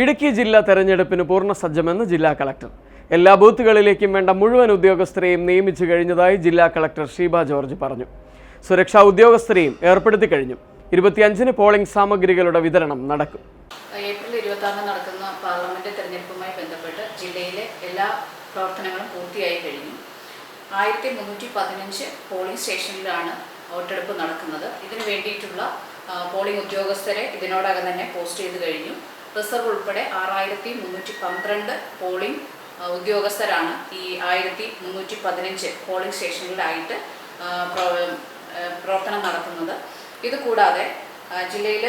ഇടുക്കി ജില്ലാ തെരഞ്ഞെടുപ്പിന് പൂർണ സജ്ജമെന്ന് ജില്ലാ കളക്ടർ. എല്ലാ ബൂത്തുകളിലേക്കും വേണ്ട മുഴുവൻ ഉദ്യോഗസ്ഥരെയും നിയമിച്ചു കഴിഞ്ഞതായി ജില്ലാ കളക്ടർ ഷീബ ജോർജ് പറഞ്ഞു. സുരക്ഷാ ഉദ്യോഗസ്ഥരെയും ഏർപ്പെടുത്തി കഴിഞ്ഞു. ഇരുപത്തിയഞ്ചിന് പോളിംഗ് സാമഗ്രികളുടെ വിതരണം നടക്കും. ഏപ്രിൽ ഇരുപത്തി നടക്കുന്ന പാർലമെന്റ് തെരഞ്ഞെടുപ്പുമായി ബന്ധപ്പെട്ട് ജില്ലയിലെ എല്ലാ പ്രവർത്തനങ്ങളും പൂർത്തിയായി കഴിഞ്ഞു. ആയിരത്തി മുന്നൂറ്റി പതിനഞ്ച് പോളിംഗ് സ്റ്റേഷനിലാണ് വോട്ടെടുപ്പ് നടക്കുന്നത്. ഇതിനു വേണ്ടിയിട്ടുള്ള പോളിംഗ് ഉദ്യോഗസ്ഥരെ ഇതിനോടകം തന്നെ പോസ്റ്റ് ചെയ്ത് കഴിഞ്ഞു. റിസർവ് ഉൾപ്പെടെ ആറായിരത്തി മുന്നൂറ്റി പന്ത്രണ്ട് പോളിംഗ് ഉദ്യോഗസ്ഥരാണ് ഈ ആയിരത്തി മുന്നൂറ്റി പതിനഞ്ച് പോളിംഗ് സ്റ്റേഷനിലായിട്ട് പ്രവർത്തനം നടത്തുന്നത്. ഇത് കൂടാതെ ജില്ലയിൽ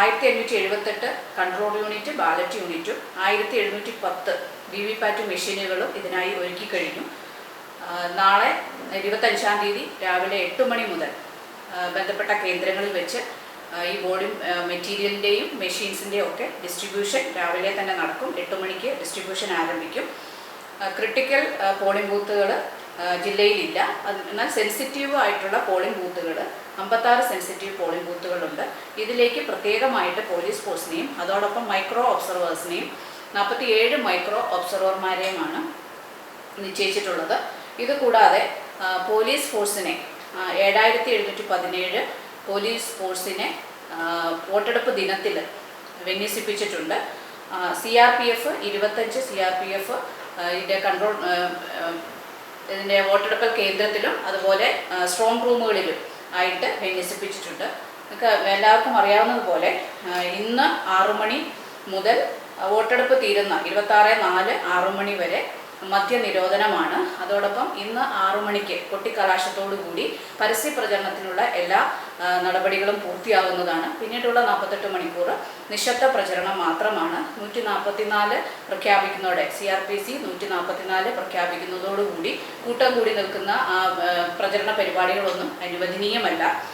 ആയിരത്തി എണ്ണൂറ്റി എഴുപത്തെട്ട് കൺട്രോൾ യൂണിറ്റ് ബാലറ്റ് യൂണിറ്റും ആയിരത്തി എഴുന്നൂറ്റി പത്ത് വി വി പാറ്റ് മെഷീനുകളും ഇതിനായി ഒരുക്കി കഴിഞ്ഞു. നാളെ ഇരുപത്തഞ്ചാം തീയതി രാവിലെ എട്ട് മണി മുതൽ ബന്ധപ്പെട്ട കേന്ദ്രങ്ങളിൽ വെച്ച് ഈ ബോഡി മെറ്റീരിയലിന്റെയും മെഷീൻസിന്റെയും ഒക്കെ ഡിസ്ട്രിബ്യൂഷൻ രാവിലെ തന്നെ നടക്കും. എട്ട് മണിക്ക് ഡിസ്ട്രിബ്യൂഷൻ ആരംഭിക്കും. ക്രിട്ടിക്കൽ പോളിംഗ് ബൂത്തുകൾ ജില്ലയിലില്ല. എന്നാൽ സെൻസിറ്റീവ് ആയിട്ടുള്ള പോളിംഗ് ബൂത്തുകൾ അമ്പത്താറ് സെൻസിറ്റീവ് പോളിംഗ് ബൂത്തുകളുണ്ട് ഇതിലേക്ക് പ്രത്യേകമായിട്ട് പോലീസ് ഫോഴ്സിനെയും അതോടൊപ്പം മൈക്രോ ഒബ്സർവേഴ്സിനെയും നാൽപ്പത്തി ഏഴ് മൈക്രോ ഒബ്സർവർമാരെയുമാണ് നിശ്ചയിച്ചിട്ടുള്ളത്. ഇതുകൂടാതെ പോലീസ് ഫോഴ്സിനെ ഏഴായിരത്തി എഴുന്നൂറ്റി പതിനേഴ് പോലീസ് ഫോഴ്സിനെ വോട്ടെടുപ്പ് ദിനത്തിൽ വിന്യസിപ്പിച്ചിട്ടുണ്ട്. സി ആർ പി എഫ് ഇരുപത്തഞ്ച് സി ആർ പി എഫ് ഇതിന്റെ കൺട്രോൾ ഇതിന്റെ വോട്ടെടുപ്പ് കേന്ദ്രത്തിലും അതുപോലെ സ്ട്രോങ് റൂമുകളിലും ആയിട്ട് വിന്യസിപ്പിച്ചിട്ടുണ്ട്. നിങ്ങൾക്ക് എല്ലാവർക്കും അറിയാവുന്നതുപോലെ ഇന്ന് ആറു മണി മുതൽ വോട്ടെടുപ്പ് തീരുന്ന ഇരുപത്താറ് നാല് ആറു മണി വരെ മദ്യനിരോധനമാണ്. അതോടൊപ്പം ഇന്ന് ആറു മണിക്ക് കൂടി പരസ്യ പ്രചരണത്തിനുള്ള എല്ലാ നടപടികളും പൂർത്തിയാകുന്നതാണ് പിന്നീടുള്ള നാൽപ്പത്തെട്ട് മണിക്കൂർ നിശബ്ദ പ്രചരണം മാത്രമാണ്. നൂറ്റി നാൽപ്പത്തിനാല് പ്രഖ്യാപിക്കുന്നതോടെ സി ആർ പി സി നൂറ്റി നാൽപ്പത്തിനാല് പ്രഖ്യാപിക്കുന്നതോടുകൂടി കൂട്ടം കൂടി നിൽക്കുന്ന പ്രചരണ പരിപാടികളൊന്നും അനുവദനീയമല്ല.